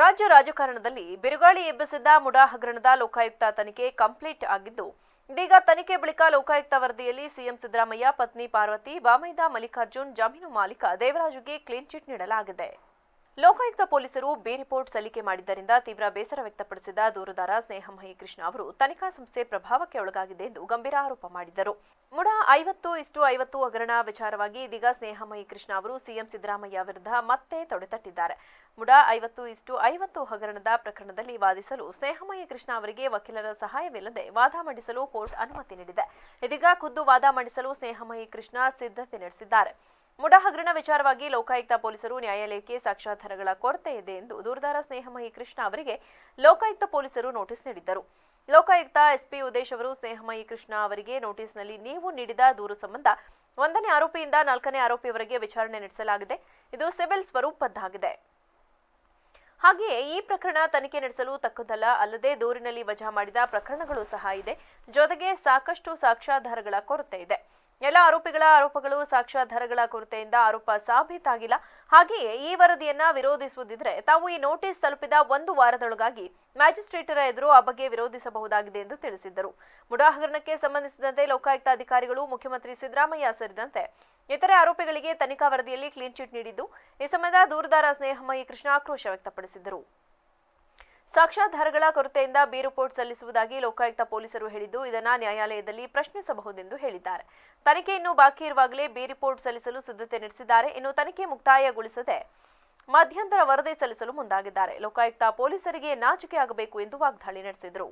ರಾಜ್ಯ ರಾಜಕಾರಣದಲ್ಲಿ ಬಿರುಗಾಳಿ ಎಬ್ಬಿಸಿದ್ದ ಮುಡಾ ಹಗರಣದ ಲೋಕಾಯುಕ್ತ ತನಿಖೆ ಕಂಪ್ಲೀಟ್ ಆಗಿದ್ದು, ಇದೀಗ ತನಿಖೆ ಬಳಿಕ ಲೋಕಾಯುಕ್ತ ವರದಿಯಲ್ಲಿ ಸಿಎಂ ಸಿದ್ದರಾಮಯ್ಯ, ಪತ್ನಿ ಪಾರ್ವತಿ, ಬಾಮೈದ ಮಲ್ಲಿಕಾರ್ಜುನ್, ಜಮೀನು ಮಾಲೀಕ ದೇವರಾಜುಗೆ ಕ್ಲೀನ್ ಚಿಟ್ ನೀಡಲಾಗಿದೆ. ಲೋಕಾಯುಕ್ತ ಪೊಲೀಸರು ಬಿ ರಿಪೋರ್ಟ್ ಸಲ್ಲಿಕೆ ಮಾಡಿದ್ದರಿಂದ ತೀವ್ರ ಬೇಸರ ವ್ಯಕ್ತಪಡಿಸಿದ ದೂರುದಾರ ಸ್ನೇಹಮಯಿ ಕೃಷ್ಣ ಅವರು ತನಿಖಾ ಸಂಸ್ಥೆ ಪ್ರಭಾವಕ್ಕೆ ಒಳಗಾಗಿದೆ ಎಂದು ಗಂಭೀರ ಆರೋಪ ಮಾಡಿದರು ಮುಡಾ ಐವತ್ತು ಇಷ್ಟು ಐವತ್ತು ಹಗರಣ ವಿಚಾರವಾಗಿ ಇದೀಗ ಸ್ನೇಹಮಯಿ ಕೃಷ್ಣ ಅವರು ಸಿಎಂ ಸಿದ್ದರಾಮಯ್ಯ ವಿರುದ್ಧ ಮತ್ತೆ ತೊಡೆತಟ್ಟಿದ್ದಾರೆ ಮುಡಾ ಐವತ್ತು ಇಷ್ಟು ಐವತ್ತು ಹಗರಣದ ಪ್ರಕರಣದಲ್ಲಿ ವಾದಿಸಲು ಸ್ನೇಹಮಯಿ ಕೃಷ್ಣ ಅವರಿಗೆ ವಕೀಲರ ಸಹಾಯವಿಲ್ಲದೆ ವಾದ ಮಂಡಿಸಲು ಕೋರ್ಟ್ ಅನುಮತಿ ನೀಡಿದೆ. ಇದೀಗ ಖುದ್ದು ವಾದ ಮಂಡಿಸಲು ಸ್ನೇಹಮಯಿ ಕೃಷ್ಣ ಸಿದ್ಧತೆ ನಡೆಸಿದ್ದಾರೆ. ಮುಡಾ ಹಗರಣ ವಿಚಾರವಾಗಿ ಲೋಕಾಯುಕ್ತ ಪೊಲೀಸರು ನ್ಯಾಯಾಲಯಕ್ಕೆ ಸಾಕ್ಷ್ಯಾಧಾರಗಳ ಕೊರತೆ ಇದೆ ಎಂದು ದೂರದಾರ ಸ್ನೇಹಮಯಿ ಕೃಷ್ಣ ಅವರಿಗೆ ಲೋಕಾಯುಕ್ತ ಪೊಲೀಸರು ನೋಟಿಸ್ ನೀಡಿದ್ದರು. ಲೋಕಾಯುಕ್ತ ಎಸ್ಪಿ ಉದೇಶ್ ಅವರು ಸ್ನೇಹಮಯಿ ಕೃಷ್ಣ ಅವರಿಗೆ ನೋಟಿಸ್ನಲ್ಲಿ ನೀವು ನೀಡಿದ ದೂರು ಸಂಬಂಧ ಒಂದನೇ ಆರೋಪಿಯಿಂದ ನಾಲ್ಕನೇ ಆರೋಪಿಯವರೆಗೆ ವಿಚಾರಣೆ ನಡೆಸಲಾಗಿದೆ. ಇದು ಸಿವಿಲ್ ಸ್ವರೂಪದ್ದಾಗಿದೆ. ಹಾಗೆಯೇ ಈ ಪ್ರಕರಣ ತನಿಖೆ ನಡೆಸಲು ತಕ್ಕದಲ್ಲ ಅಲ್ಲದೆ ದೂರಿನಲ್ಲಿ ವಜಾ ಮಾಡಿದ ಪ್ರಕರಣಗಳು ಸಹ ಇದೆ. ಜೊತೆಗೆ ಸಾಕಷ್ಟು ಸಾಕ್ಷ್ಯಾಧಾರಗಳ ಕೊರತೆ ಇದೆ. ಎಲ್ಲ ಆರೋಪಿಗಳ ಆರೋಪಗಳು ಸಾಕ್ಷ್ಯಾಧಾರಗಳ ಕೊರತೆಯಿಂದ ಆರೋಪ ಸಾಬೀತಾಗಿಲ್ಲ. ಹಾಗೆಯೇ ಈ ವರದಿಯನ್ನ ವಿರೋಧಿಸುವುದಿದ್ರೆ ತಾವು ಈ ನೋಟಿಸ್ ತಲುಪಿದ ಒಂದು ವಾರದೊಳಗಾಗಿ ಮ್ಯಾಜಿಸ್ಟ್ರೇಟರ ಎದುರು ಆ ಬಗ್ಗೆ ವಿರೋಧಿಸಬಹುದಾಗಿದೆ ಎಂದು ತಿಳಿಸಿದ್ದರು. ಮುಡಾ ಹಗರಣಕ್ಕೆ ಸಂಬಂಧಿಸಿದಂತೆ ಲೋಕಾಯುಕ್ತ ಅಧಿಕಾರಿಗಳು, ಮುಖ್ಯಮಂತ್ರಿ ಸಿದ್ದರಾಮಯ್ಯ ಸೇರಿದಂತೆ ಇತರೆ ಆರೋಪಿಗಳಿಗೆ ತನಿಖಾ ವರದಿಯಲ್ಲಿ ಕ್ಲೀನ್ ಚಿಟ್ ನೀಡಿದ್ದು, ಈ ಸಂಬಂಧ ದೂರದಾರ ಸ್ನೇಹಮಯಿ ಕೃಷ್ಣ ಆಕ್ರೋಶ ವ್ಯಕ್ತಪಡಿಸಿದರು ಸಾಕ್ಷ್ಯಾಧಾರಗಳ ಕೊರತೆಯಿಂದ ಬಿ ರಿಪೋರ್ಟ್ ಸಲ್ಲಿಸುವುದಾಗಿ ಲೋಕಾಯುಕ್ತ ಪೊಲೀಸರು ಹೇಳಿದ್ದು, ಇದನ್ನ ನ್ಯಾಯಾಲಯದಲ್ಲಿ ಪ್ರಶ್ನಿಸಬಹುದೆಂದು ಹೇಳಿದ್ದಾರೆ. ತನಿಖೆ ಇನ್ನೂ ಬಾಕಿ ಇರುವಾಗಲೇ ಬಿ ರಿಪೋರ್ಟ್ ಸಲ್ಲಿಸಲು ಸಿದ್ಧತೆ ನಡೆಸಿದ್ದಾರೆ. ಇನ್ನು ತನಿಖೆ ಮುಕ್ತಾಯಗೊಳಿಸದೆ ಮಧ್ಯಂತರ ವರದಿ ಸಲ್ಲಿಸಲು ಮುಂದಾಗಿದ್ದಾರೆ. ಲೋಕಾಯುಕ್ತ ಪೊಲೀಸರಿಗೆ ನಾಚಿಕೆ ಆಗಬೇಕು ಎಂದು ವಾಗ್ದಾಳಿ ನಡೆಸಿದರು.